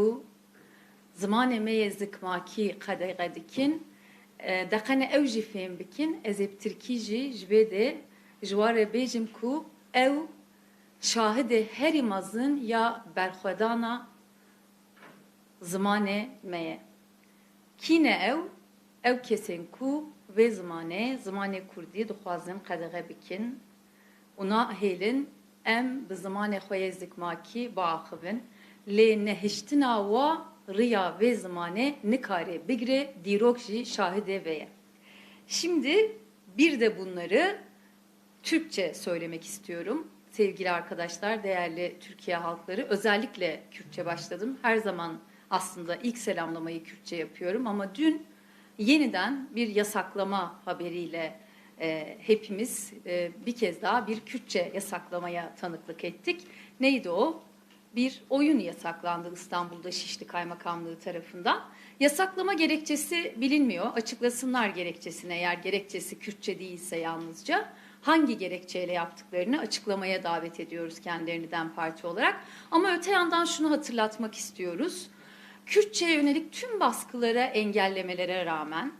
ku zimanê me yê zikmakî qedexe dikin e, deqene ew jî fêm bikin ez ê bi Tirkî jî ji ku ew şahidê herî mezin ya berxwedana zimanê me ye kîne ew ew kesên ku vê zimanê zimanê Kurdî dixwazin qedexe bikin. Û nahêlin em bi zimanê xwe yê zikmakî biaxivin lê nehiştina wa rıya ve zamane nikare bigre dirok jî şahide veye. Şimdi bir de bunları Türkçe söylemek istiyorum. Sevgili arkadaşlar, değerli Türkiye halkları, özellikle Kürtçe başladım. Her zaman aslında ilk selamlamayı Kürtçe yapıyorum ama dün yeniden bir yasaklama haberiyle e, hepimiz e, bir kez daha bir Kürtçe yasaklamaya tanıklık ettik. Neydi o? Bir oyun yasaklandı İstanbul'da Şişli Kaymakamlığı tarafından. Yasaklama gerekçesi bilinmiyor. Açıklasınlar gerekçesini eğer gerekçesi Kürtçe değilse yalnızca. Hangi gerekçeyle yaptıklarını açıklamaya davet ediyoruz kendilerini DEM Parti olarak. Ama öte yandan şunu hatırlatmak istiyoruz. Kürtçe'ye yönelik tüm baskılara, engellemelere rağmen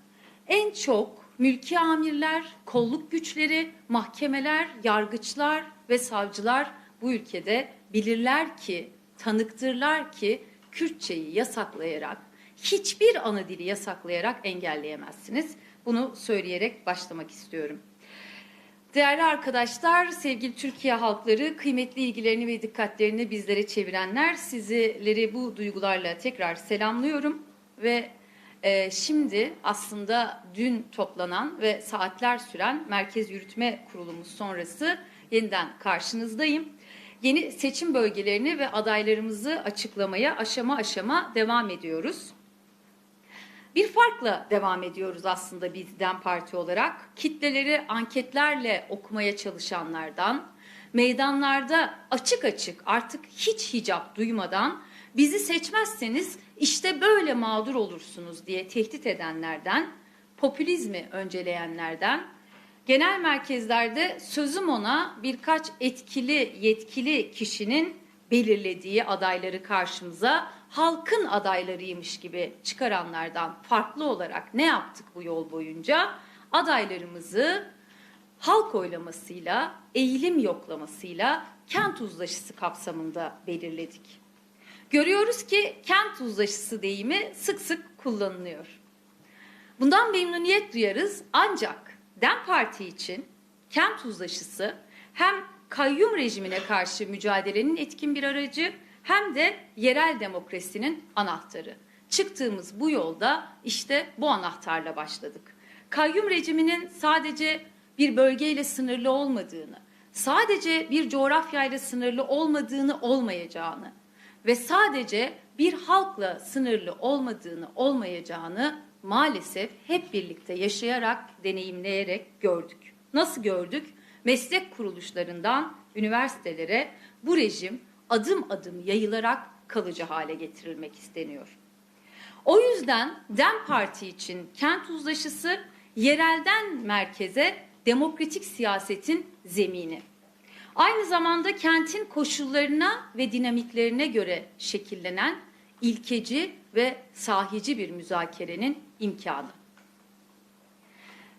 en çok mülki amirler, kolluk güçleri, mahkemeler, yargıçlar ve savcılar bu ülkede bilirler ki, tanıktırlar ki Kürtçeyi yasaklayarak, hiçbir ana dili yasaklayarak engelleyemezsiniz. Bunu söyleyerek başlamak istiyorum. Değerli arkadaşlar, sevgili Türkiye halkları, kıymetli ilgilerini ve dikkatlerini bizlere çevirenler, sizleri bu duygularla tekrar selamlıyorum ve e, şimdi aslında dün toplanan ve saatler süren Merkez Yürütme Kurulumuz sonrası yeniden karşınızdayım yeni seçim bölgelerini ve adaylarımızı açıklamaya aşama aşama devam ediyoruz. Bir farkla devam ediyoruz aslında bizden parti olarak. Kitleleri anketlerle okumaya çalışanlardan, meydanlarda açık açık artık hiç hicap duymadan bizi seçmezseniz işte böyle mağdur olursunuz diye tehdit edenlerden, popülizmi önceleyenlerden genel merkezlerde sözüm ona birkaç etkili yetkili kişinin belirlediği adayları karşımıza halkın adaylarıymış gibi çıkaranlardan farklı olarak ne yaptık bu yol boyunca? Adaylarımızı halk oylamasıyla, eğilim yoklamasıyla kent uzlaşısı kapsamında belirledik. Görüyoruz ki kent uzlaşısı deyimi sık sık kullanılıyor. Bundan memnuniyet duyarız ancak DEM Parti için kent uzlaşısı hem kayyum rejimine karşı mücadelenin etkin bir aracı hem de yerel demokrasinin anahtarı. Çıktığımız bu yolda işte bu anahtarla başladık. Kayyum rejiminin sadece bir bölgeyle sınırlı olmadığını, sadece bir coğrafyayla sınırlı olmadığını olmayacağını ve sadece bir halkla sınırlı olmadığını olmayacağını maalesef hep birlikte yaşayarak, deneyimleyerek gördük. Nasıl gördük? Meslek kuruluşlarından üniversitelere bu rejim adım adım yayılarak kalıcı hale getirilmek isteniyor. O yüzden DEM Parti için kent uzlaşısı yerelden merkeze demokratik siyasetin zemini. Aynı zamanda kentin koşullarına ve dinamiklerine göre şekillenen ilkeci ve sahici bir müzakerenin imkanı.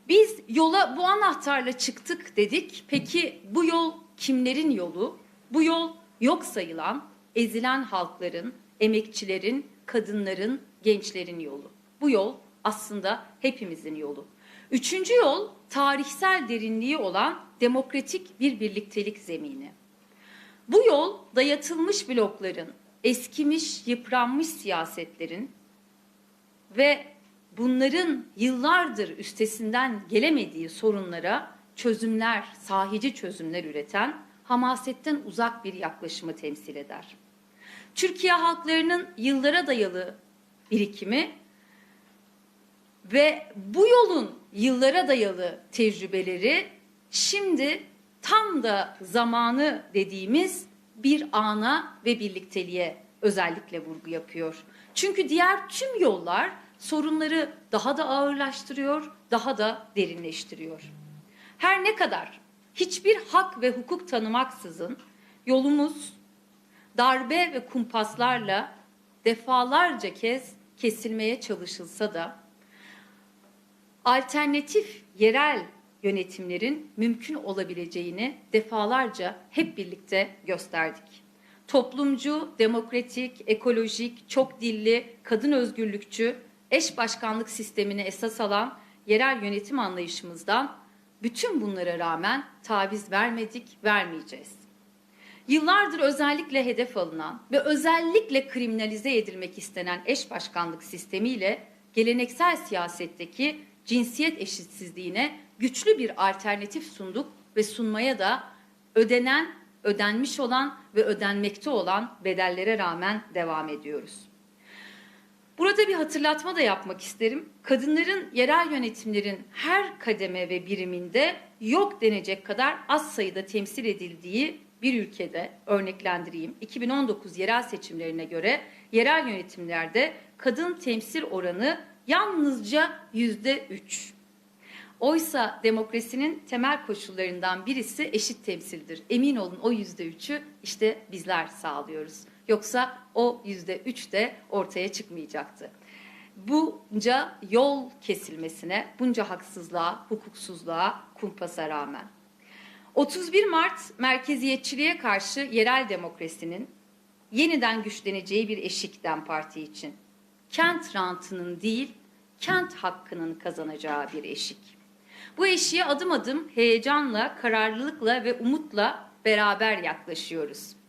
Biz yola bu anahtarla çıktık dedik. Peki bu yol kimlerin yolu? Bu yol yok sayılan, ezilen halkların, emekçilerin, kadınların, gençlerin yolu. Bu yol aslında hepimizin yolu. Üçüncü yol tarihsel derinliği olan demokratik bir birliktelik zemini. Bu yol dayatılmış blokların, eskimiş, yıpranmış siyasetlerin ve bunların yıllardır üstesinden gelemediği sorunlara çözümler, sahici çözümler üreten hamasetten uzak bir yaklaşımı temsil eder. Türkiye halklarının yıllara dayalı birikimi ve bu yolun yıllara dayalı tecrübeleri şimdi tam da zamanı dediğimiz bir ana ve birlikteliğe özellikle vurgu yapıyor. Çünkü diğer tüm yollar sorunları daha da ağırlaştırıyor, daha da derinleştiriyor. Her ne kadar hiçbir hak ve hukuk tanımaksızın yolumuz darbe ve kumpaslarla defalarca kez kesilmeye çalışılsa da alternatif yerel yönetimlerin mümkün olabileceğini defalarca hep birlikte gösterdik. Toplumcu, demokratik, ekolojik, çok dilli, kadın özgürlükçü, eş başkanlık sistemini esas alan yerel yönetim anlayışımızdan bütün bunlara rağmen taviz vermedik, vermeyeceğiz. Yıllardır özellikle hedef alınan ve özellikle kriminalize edilmek istenen eş başkanlık sistemiyle geleneksel siyasetteki cinsiyet eşitsizliğine güçlü bir alternatif sunduk ve sunmaya da ödenen, ödenmiş olan ve ödenmekte olan bedellere rağmen devam ediyoruz. Burada bir hatırlatma da yapmak isterim. Kadınların yerel yönetimlerin her kademe ve biriminde yok denecek kadar az sayıda temsil edildiği bir ülkede örneklendireyim. 2019 yerel seçimlerine göre yerel yönetimlerde kadın temsil oranı yalnızca yüzde üç. Oysa demokrasinin temel koşullarından birisi eşit temsildir. Emin olun o yüzde üçü işte bizler sağlıyoruz. Yoksa o yüzde üç de ortaya çıkmayacaktı. Bunca yol kesilmesine, bunca haksızlığa, hukuksuzluğa, kumpasa rağmen. 31 Mart merkeziyetçiliğe karşı yerel demokrasinin yeniden güçleneceği bir eşikten parti için. Kent rantının değil, kent hakkının kazanacağı bir eşik. Bu eşiğe adım adım heyecanla, kararlılıkla ve umutla beraber yaklaşıyoruz.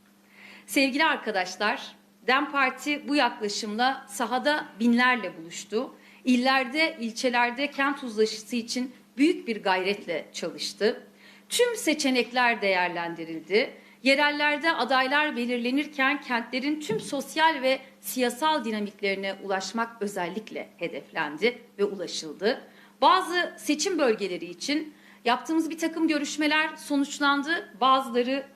Sevgili arkadaşlar, DEM Parti bu yaklaşımla sahada binlerle buluştu. İllerde, ilçelerde kent uzlaşısı için büyük bir gayretle çalıştı. Tüm seçenekler değerlendirildi. Yerellerde adaylar belirlenirken kentlerin tüm sosyal ve siyasal dinamiklerine ulaşmak özellikle hedeflendi ve ulaşıldı. Bazı seçim bölgeleri için yaptığımız bir takım görüşmeler sonuçlandı. Bazıları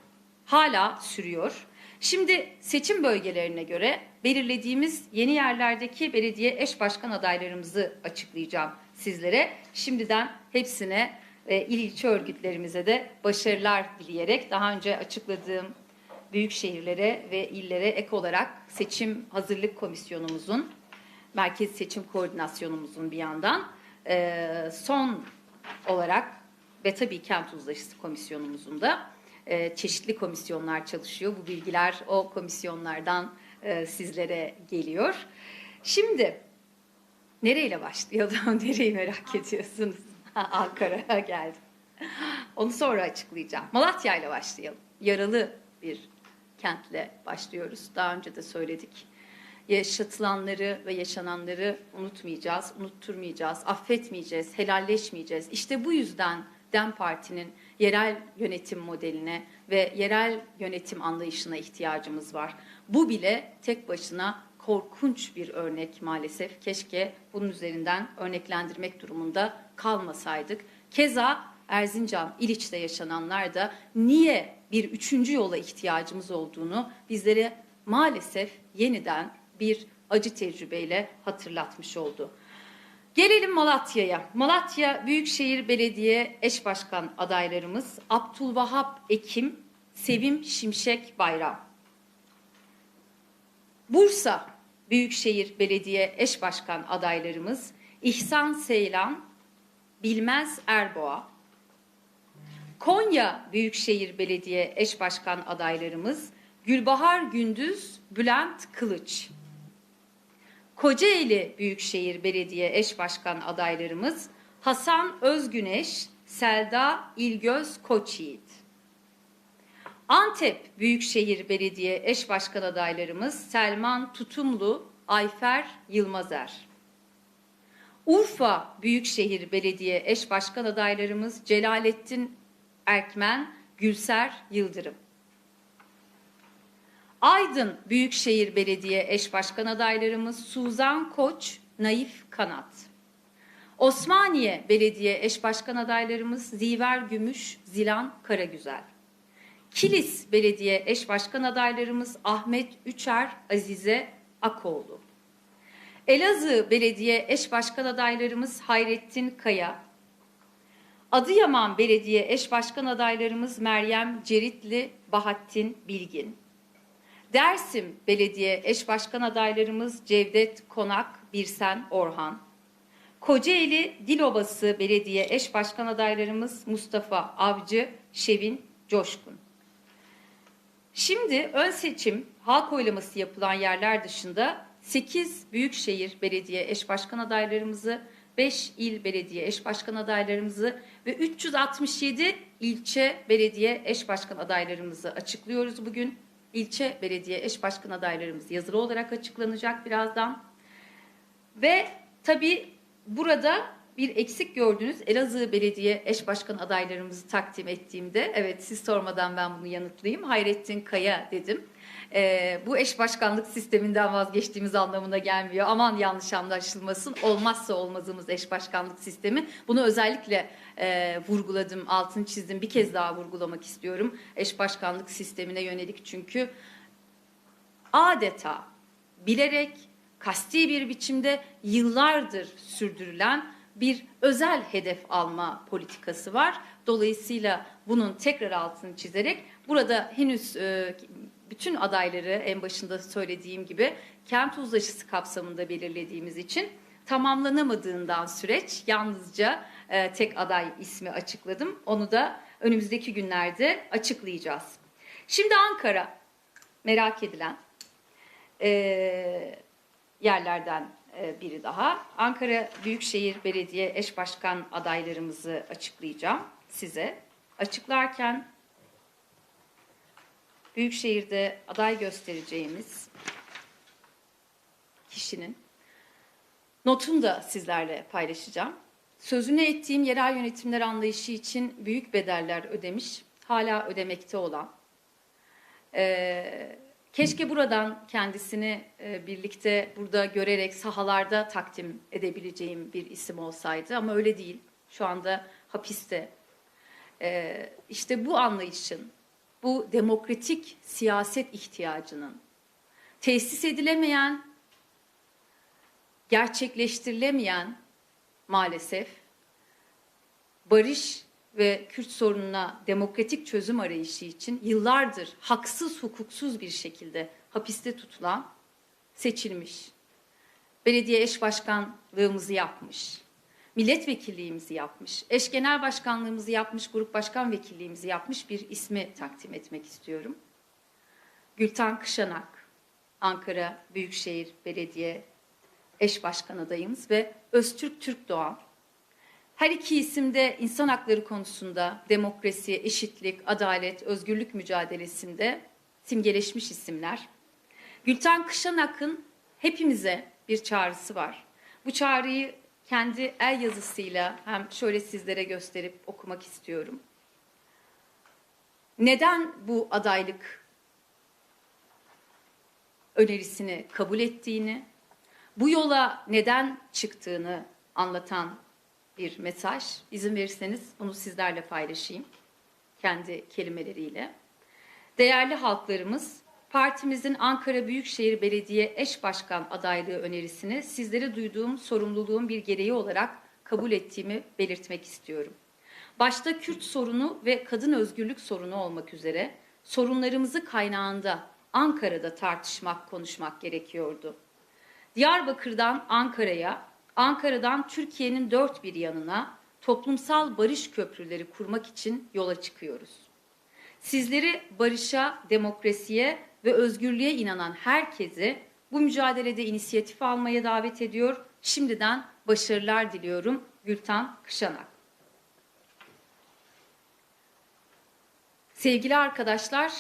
hala sürüyor. Şimdi seçim bölgelerine göre belirlediğimiz yeni yerlerdeki belediye eş başkan adaylarımızı açıklayacağım sizlere. Şimdiden hepsine ve il ilçe örgütlerimize de başarılar dileyerek daha önce açıkladığım büyük şehirlere ve illere ek olarak seçim hazırlık komisyonumuzun, merkez seçim koordinasyonumuzun bir yandan e, son olarak ve tabii kent uzlaşısı komisyonumuzun da e, çeşitli komisyonlar çalışıyor. Bu bilgiler o komisyonlardan e, sizlere geliyor. Şimdi nereyle başlayalım? Nereyi merak ediyorsunuz? Ankara'ya geldim. Onu sonra açıklayacağım. Malatya ile başlayalım. Yaralı bir kentle başlıyoruz. Daha önce de söyledik. Yaşatılanları ve yaşananları unutmayacağız, unutturmayacağız, affetmeyeceğiz, helalleşmeyeceğiz. İşte bu yüzden DEM Parti'nin yerel yönetim modeline ve yerel yönetim anlayışına ihtiyacımız var. Bu bile tek başına korkunç bir örnek maalesef. Keşke bunun üzerinden örneklendirmek durumunda kalmasaydık. Keza Erzincan, İliç'te yaşananlar da niye bir üçüncü yola ihtiyacımız olduğunu bizlere maalesef yeniden bir acı tecrübeyle hatırlatmış oldu. Gelelim Malatya'ya. Malatya Büyükşehir Belediye Eş Başkan adaylarımız Abdülvahap Ekim, Sevim Şimşek Bayram. Bursa Büyükşehir Belediye Eş Başkan adaylarımız İhsan Seylan, Bilmez Erboğa. Konya Büyükşehir Belediye Eş Başkan adaylarımız Gülbahar Gündüz, Bülent Kılıç. Kocaeli Büyükşehir Belediye Eş Başkan adaylarımız Hasan Özgüneş, Selda İlgöz Koçyiğit. Antep Büyükşehir Belediye Eş Başkan adaylarımız Selman Tutumlu, Ayfer Yılmazer. Urfa Büyükşehir Belediye Eş Başkan adaylarımız Celalettin Erkmen, Gülser Yıldırım. Aydın Büyükşehir Belediye Eş Başkan adaylarımız Suzan Koç, Naif Kanat. Osmaniye Belediye Eş Başkan adaylarımız Ziver Gümüş, Zilan Karagüzel. Kilis Belediye Eş Başkan adaylarımız Ahmet Üçer, Azize Akoğlu. Elazığ Belediye Eş Başkan adaylarımız Hayrettin Kaya. Adıyaman Belediye Eş Başkan adaylarımız Meryem Ceritli, Bahattin Bilgin. Dersim Belediye Eş Başkan adaylarımız Cevdet Konak, Birsen Orhan. Kocaeli Dilobası Belediye Eş Başkan adaylarımız Mustafa Avcı, Şevin Coşkun. Şimdi ön seçim halk oylaması yapılan yerler dışında 8 büyükşehir belediye eş başkan adaylarımızı, 5 il belediye eş başkan adaylarımızı ve 367 ilçe belediye eş başkan adaylarımızı açıklıyoruz bugün. İlçe belediye eş başkan adaylarımız yazılı olarak açıklanacak birazdan. Ve tabii burada bir eksik gördüğünüz Elazığ Belediye eş başkan adaylarımızı takdim ettiğimde, evet siz sormadan ben bunu yanıtlayayım. Hayrettin Kaya dedim. Ee, bu eş başkanlık sisteminden vazgeçtiğimiz anlamına gelmiyor. Aman yanlış anlaşılmasın. Olmazsa olmazımız eş başkanlık sistemi. Bunu özellikle e, vurguladım, altını çizdim. Bir kez daha vurgulamak istiyorum. Eş başkanlık sistemine yönelik çünkü adeta bilerek kasti bir biçimde yıllardır sürdürülen bir özel hedef alma politikası var. Dolayısıyla bunun tekrar altını çizerek burada henüz e, bütün adayları en başında söylediğim gibi kent uzlaşısı kapsamında belirlediğimiz için tamamlanamadığından süreç yalnızca e, tek aday ismi açıkladım. Onu da önümüzdeki günlerde açıklayacağız. Şimdi Ankara merak edilen e, yerlerden e, biri daha. Ankara Büyükşehir Belediye Eş Başkan adaylarımızı açıklayacağım size. Açıklarken Büyükşehir'de aday göstereceğimiz kişinin notunu da sizlerle paylaşacağım. Sözünü ettiğim yerel yönetimler anlayışı için büyük bedeller ödemiş, hala ödemekte olan, e, Keşke buradan kendisini e, birlikte burada görerek sahalarda takdim edebileceğim bir isim olsaydı ama öyle değil. Şu anda hapiste. E, işte bu anlayışın, bu demokratik siyaset ihtiyacının tesis edilemeyen, gerçekleştirilemeyen maalesef barış ve Kürt sorununa demokratik çözüm arayışı için yıllardır haksız hukuksuz bir şekilde hapiste tutulan seçilmiş. Belediye eş başkanlığımızı yapmış. Milletvekilliğimizi yapmış. Eş genel başkanlığımızı yapmış, grup başkan vekilliğimizi yapmış bir ismi takdim etmek istiyorum. Gültan Kışanak, Ankara Büyükşehir Belediye eş başkan adayımız ve Öztürk Türk Doğan, her iki isim de insan hakları konusunda demokrasi, eşitlik, adalet, özgürlük mücadelesinde simgeleşmiş isimler. Gülten Kışanak'ın hepimize bir çağrısı var. Bu çağrıyı kendi el yazısıyla hem şöyle sizlere gösterip okumak istiyorum. Neden bu adaylık önerisini kabul ettiğini, bu yola neden çıktığını anlatan bir mesaj. İzin verirseniz bunu sizlerle paylaşayım kendi kelimeleriyle. Değerli halklarımız, partimizin Ankara Büyükşehir Belediye Eş Başkan adaylığı önerisini sizlere duyduğum sorumluluğun bir gereği olarak kabul ettiğimi belirtmek istiyorum. Başta Kürt sorunu ve kadın özgürlük sorunu olmak üzere sorunlarımızı kaynağında Ankara'da tartışmak, konuşmak gerekiyordu. Diyarbakır'dan Ankara'ya, Ankara'dan Türkiye'nin dört bir yanına toplumsal barış köprüleri kurmak için yola çıkıyoruz. Sizleri barışa, demokrasiye ve özgürlüğe inanan herkesi bu mücadelede inisiyatif almaya davet ediyor. Şimdiden başarılar diliyorum. Gültan Kışanak. Sevgili arkadaşlar,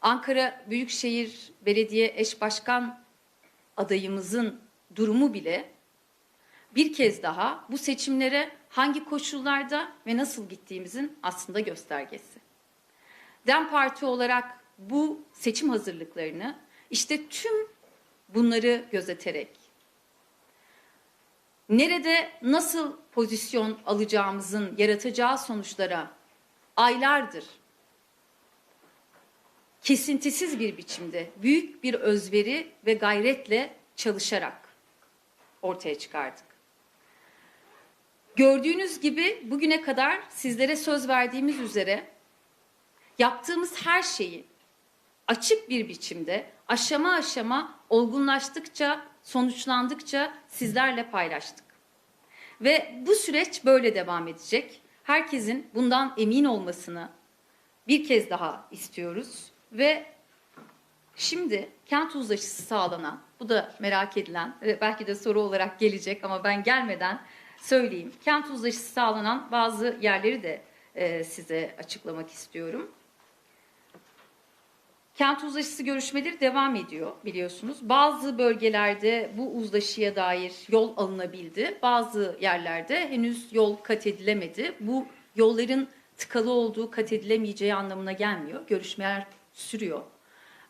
Ankara Büyükşehir Belediye Eş Başkan adayımızın durumu bile bir kez daha bu seçimlere hangi koşullarda ve nasıl gittiğimizin aslında göstergesi. Dem Parti olarak bu seçim hazırlıklarını işte tüm bunları gözeterek nerede nasıl pozisyon alacağımızın yaratacağı sonuçlara aylardır kesintisiz bir biçimde büyük bir özveri ve gayretle çalışarak ortaya çıkardık. Gördüğünüz gibi bugüne kadar sizlere söz verdiğimiz üzere yaptığımız her şeyi açık bir biçimde aşama aşama olgunlaştıkça, sonuçlandıkça sizlerle paylaştık. Ve bu süreç böyle devam edecek. Herkesin bundan emin olmasını bir kez daha istiyoruz ve şimdi kent uzlaşısı sağlanan, bu da merak edilen, ve belki de soru olarak gelecek ama ben gelmeden söyleyeyim. Kent uzlaşısı sağlanan bazı yerleri de e, size açıklamak istiyorum. Kent uzlaşısı görüşmeleri devam ediyor biliyorsunuz. Bazı bölgelerde bu uzlaşıya dair yol alınabildi. Bazı yerlerde henüz yol kat edilemedi. Bu yolların tıkalı olduğu kat edilemeyeceği anlamına gelmiyor. Görüşmeler sürüyor.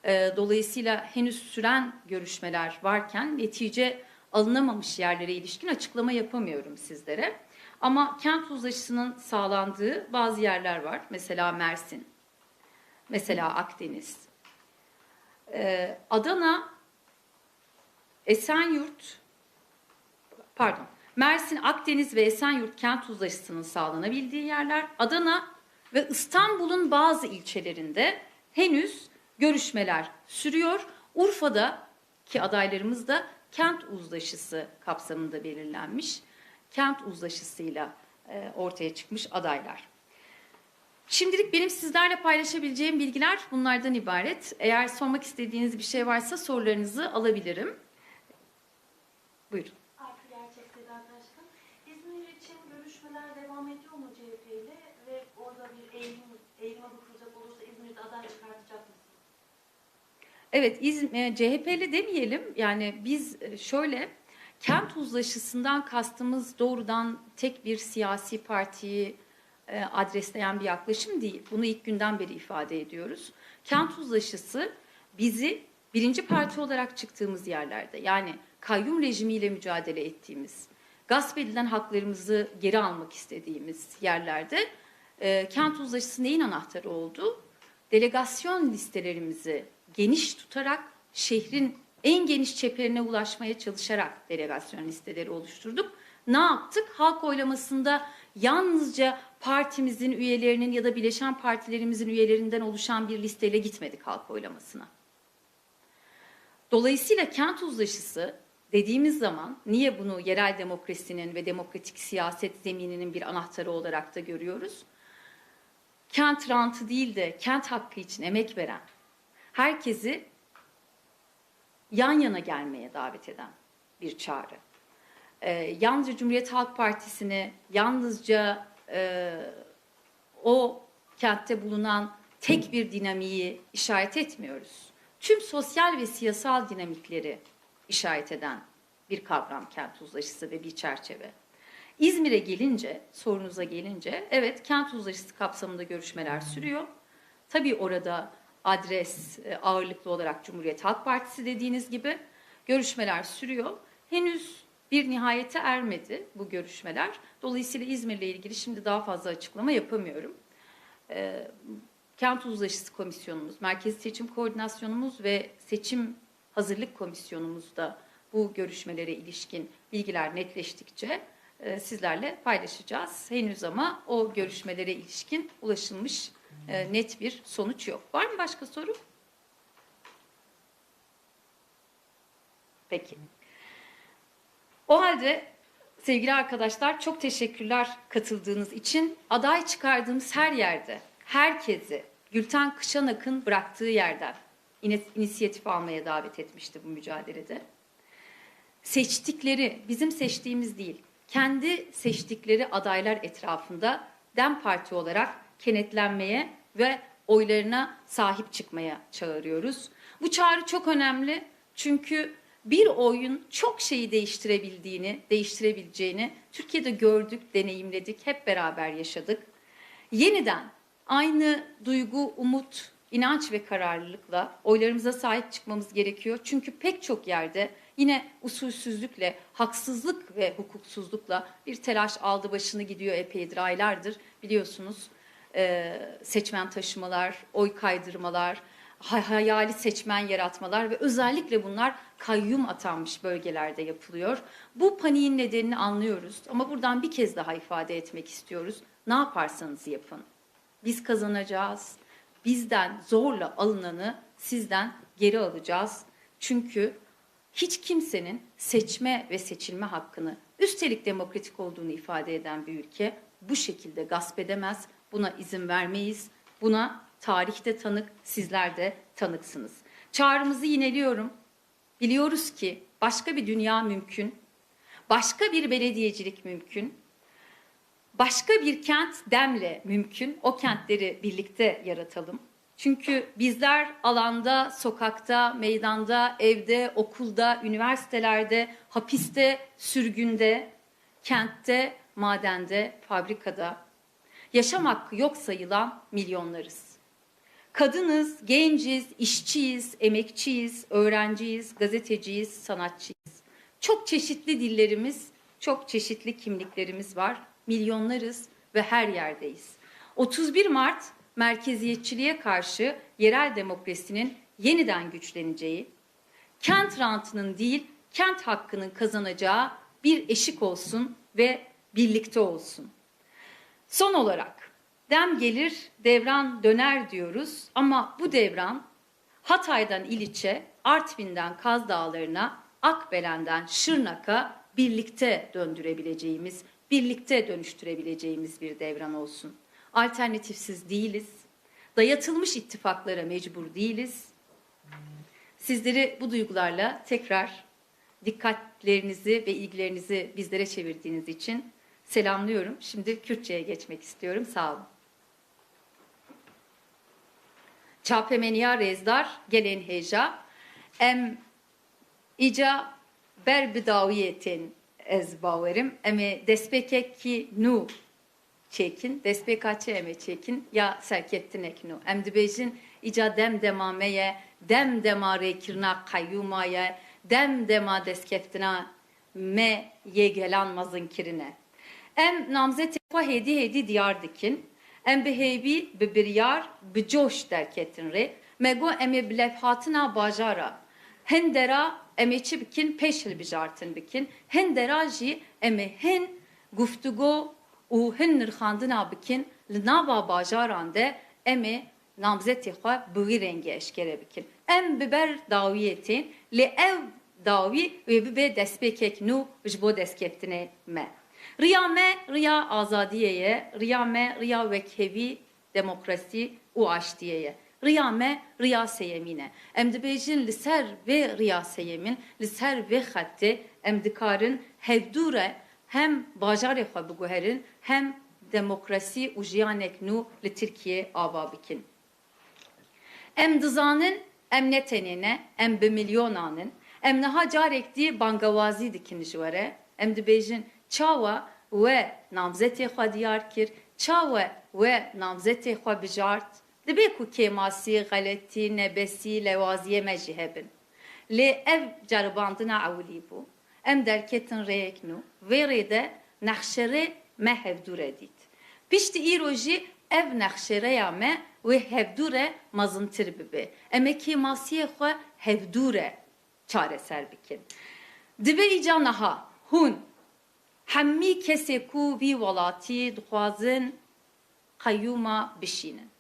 Ee, Dolayısıyla henüz süren görüşmeler varken netice alınamamış yerlere ilişkin açıklama yapamıyorum sizlere. Ama kent uzlaşısının sağlandığı bazı yerler var. Mesela Mersin, mesela Akdeniz, Ee, Adana, Esenyurt, pardon, Mersin, Akdeniz ve Esenyurt kent uzlaşısının sağlanabildiği yerler, Adana ve İstanbul'un bazı ilçelerinde henüz görüşmeler sürüyor. Urfa'da ki adaylarımız da kent uzlaşısı kapsamında belirlenmiş. Kent uzlaşısıyla e, ortaya çıkmış adaylar. Şimdilik benim sizlerle paylaşabileceğim bilgiler bunlardan ibaret. Eğer sormak istediğiniz bir şey varsa sorularınızı alabilirim. Buyurun. İzmir için görüşmeler devam ediyor mu CHP ile ve orada bir eğilim, eğilime bakılacak olursa İzmir'de aday çıkartacak mısınız? Evet, İzm- e, CHP'li demeyelim. Yani biz e, şöyle kent uzlaşısından kastımız doğrudan tek bir siyasi partiyi e, adresleyen bir yaklaşım değil. Bunu ilk günden beri ifade ediyoruz. Kent uzlaşısı bizi birinci parti olarak çıktığımız yerlerde yani kayyum rejimiyle mücadele ettiğimiz, gasp edilen haklarımızı geri almak istediğimiz yerlerde e, kent uzlaşısı neyin anahtarı oldu? Delegasyon listelerimizi geniş tutarak şehrin en geniş çeperine ulaşmaya çalışarak delegasyon listeleri oluşturduk. Ne yaptık? Halk oylamasında yalnızca partimizin üyelerinin ya da bileşen partilerimizin üyelerinden oluşan bir listeyle gitmedik halk oylamasına. Dolayısıyla kent uzlaşısı dediğimiz zaman niye bunu yerel demokrasinin ve demokratik siyaset zemininin bir anahtarı olarak da görüyoruz? Kent rantı değil de kent hakkı için emek veren, herkesi yan yana gelmeye davet eden bir çağrı. Ee, yalnızca Cumhuriyet Halk Partisi'ni, yalnızca e, o kentte bulunan tek bir dinamiği işaret etmiyoruz. Tüm sosyal ve siyasal dinamikleri işaret eden bir kavram kent uzlaşısı ve bir çerçeve. İzmir'e gelince, sorunuza gelince, evet kent uzlaşısı kapsamında görüşmeler sürüyor. Tabii orada adres e, ağırlıklı olarak Cumhuriyet Halk Partisi dediğiniz gibi görüşmeler sürüyor. Henüz bir nihayete ermedi bu görüşmeler. Dolayısıyla İzmir'le ilgili şimdi daha fazla açıklama yapamıyorum. E, Kent Uzlaşısı Komisyonumuz, Merkezi Seçim Koordinasyonumuz ve Seçim Hazırlık Komisyonumuz da bu görüşmelere ilişkin bilgiler netleştikçe e, sizlerle paylaşacağız. Henüz ama o görüşmelere ilişkin ulaşılmış e, net bir sonuç yok. Var mı başka soru? Peki. O halde sevgili arkadaşlar çok teşekkürler katıldığınız için. Aday çıkardığımız her yerde herkesi Gülten Kışanak'ın bıraktığı yerden inisiyatif almaya davet etmişti bu mücadelede. Seçtikleri, bizim seçtiğimiz değil, kendi seçtikleri adaylar etrafında DEM Parti olarak kenetlenmeye ve oylarına sahip çıkmaya çağırıyoruz. Bu çağrı çok önemli çünkü bir oyun çok şeyi değiştirebildiğini, değiştirebileceğini Türkiye'de gördük, deneyimledik, hep beraber yaşadık. Yeniden aynı duygu, umut, inanç ve kararlılıkla oylarımıza sahip çıkmamız gerekiyor. Çünkü pek çok yerde yine usulsüzlükle, haksızlık ve hukuksuzlukla bir telaş aldı başını gidiyor epeydir, aylardır biliyorsunuz. Ee, seçmen taşımalar, oy kaydırmalar, hayali seçmen yaratmalar ve özellikle bunlar kayyum atanmış bölgelerde yapılıyor. Bu paniğin nedenini anlıyoruz ama buradan bir kez daha ifade etmek istiyoruz. Ne yaparsanız yapın. Biz kazanacağız. Bizden zorla alınanı sizden geri alacağız. Çünkü hiç kimsenin seçme ve seçilme hakkını üstelik demokratik olduğunu ifade eden bir ülke bu şekilde gasp edemez. Buna izin vermeyiz. Buna tarihte tanık, sizler de tanıksınız. Çağrımızı yineliyorum. Biliyoruz ki başka bir dünya mümkün. Başka bir belediyecilik mümkün. Başka bir kent demle mümkün. O kentleri birlikte yaratalım. Çünkü bizler alanda, sokakta, meydanda, evde, okulda, üniversitelerde, hapiste, sürgünde, kentte, madende, fabrikada yaşam hakkı yok sayılan milyonlarız. Kadınız, genciz, işçiyiz, emekçiyiz, öğrenciyiz, gazeteciyiz, sanatçıyız. Çok çeşitli dillerimiz, çok çeşitli kimliklerimiz var. Milyonlarız ve her yerdeyiz. 31 Mart merkeziyetçiliğe karşı yerel demokrasinin yeniden güçleneceği, kent rantının değil, kent hakkının kazanacağı bir eşik olsun ve birlikte olsun. Son olarak dem gelir, devran döner diyoruz ama bu devran Hatay'dan İliç'e, Artvin'den Kaz Dağları'na, Akbelen'den Şırnak'a birlikte döndürebileceğimiz, birlikte dönüştürebileceğimiz bir devran olsun. Alternatifsiz değiliz. Dayatılmış ittifaklara mecbur değiliz. Sizleri bu duygularla tekrar dikkatlerinizi ve ilgilerinizi bizlere çevirdiğiniz için selamlıyorum. Şimdi Kürtçe'ye geçmek istiyorum. Sağ olun. Çapemeniya rezdar gelen heja em ica ber bidaviyetin ez baverim eme despekek ki nu çekin despekaçı eme çekin ya serkettin eknu em dibejin ica dem demameye dem demare kirna kayyumaya dem dema deskeftina me ye gelan mazın kirine em namzet hêdî hêdî diyar dikin em bi hêvî bi biryar bi coş derketin rê me got em ê bi bajara. Hin dera em ê çi bikin pêş hilbijartin bikin. Hin dera jî em ê hin guftûgo û hin nirxandina bikin. Li nava bajaran de em ê namzetê xwe bi wî rengê eşkere bikin. Em bi ber dawiyê ev dawî wê bibe destpêkek nû ji bo destkeftine me Riya me riya azadiyeye, riya me riya vekhevî demokrasî û aştiyeye. Riya me riya seyemîne. Em dibêjin li ser vê riya seyemîn, li ser vê xettê em dikarin hem bajarê xwe biguherin hem demokrasî û jiyanek nû li Tirkiye ava bikin. Em dizanin em ne tenêne, em bi milyonanin, em niha carek dî bangawazî dikin ji were, em çawa we namzetê xwe diyar kir, çawa we namzetê xwe bijart, dibe ku kêmasî, xeletî, nebesî, lewaziye me hebin. Lê ev ceribandina ewilî bû, em derketin rêyek nû, vê rê de nexşerê me hevdûre dît. Piştî îro jî ev nexşereya me wê hevdûre mezintir bibe. Em ê kêmasiyê xwe hevdûre çareser bikin. Dibe îca niha hûn hemî kesê ku vî welatî dixwazin qeyûma bişînin.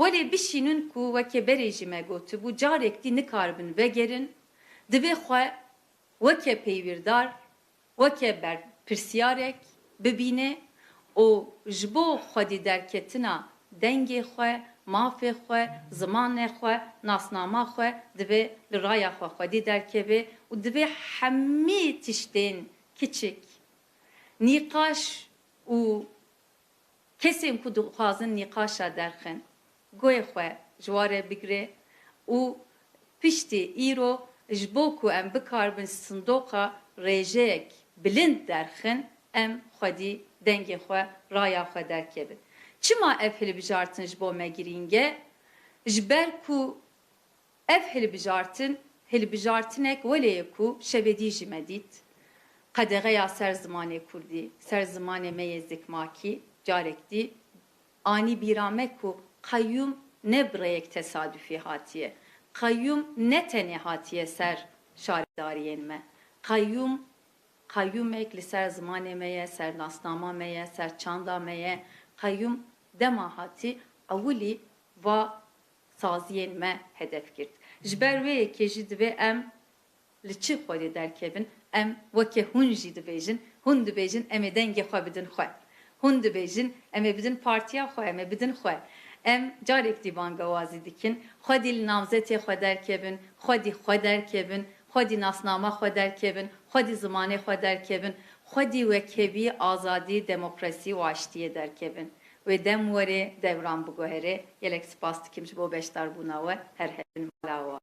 Welê bişînin ku weke berê jî me gotibû carek dî nikarbin vegerin, divê xwe weke peyvîrdar, weke berpirsiyarek bibîne û ji bo xwedî derketina dengê xwe, mafê xwe, zimanê xwe, nasnama xwe divê li raya xwe xwedî derkeve. Û divê hemî tiştên kiçik nîqaş û kesên ku dixwazin nîqaşa derxin goyê xwe ji ware bigire û piştî îro ji bo ku em bikarbin sindoqa rêjeyek bilind derxin em xwedî dengê xwe raya xwe derkevin. Çima ev hilbijartin ji bo me girînge? Ji ber ku ev hilbijartin hilbijartinek welê ku şevedî Kadereya ser zimanê Kurdî, ser zimanê me yê zikmakî carek dî ku kayyum ne bireyek tesadüfî hatiye. Kayyum ne tenê hatiye ser şaredariyên me. Kayyum kayyumek li ser zimanê me ser nasnama me ser çanda me ye. Kayyum dema hatî ewilî va saziyên hedef girt. Ji ber wê yekê em li çi xwedê derkevin em weke hûn jî dibêjin hûn dibêjin em ê dengê xwe bidin xwe. Hûn dibêjin em ê bidin partiya xwe em ê bidin xwe. Em carek dîvan gewazî dikin xwedî li navzetê xwe derkevin xwedî xwe derkevin xwedî nasnama xwe derkevin xwedî zimanê xwe derkevin xwedî wekevî azadî demokrasî û aştiyê derkevin. Wê dem werê devran biguherê gelek spas dikim ji bo beşdarbûna we her hebin mala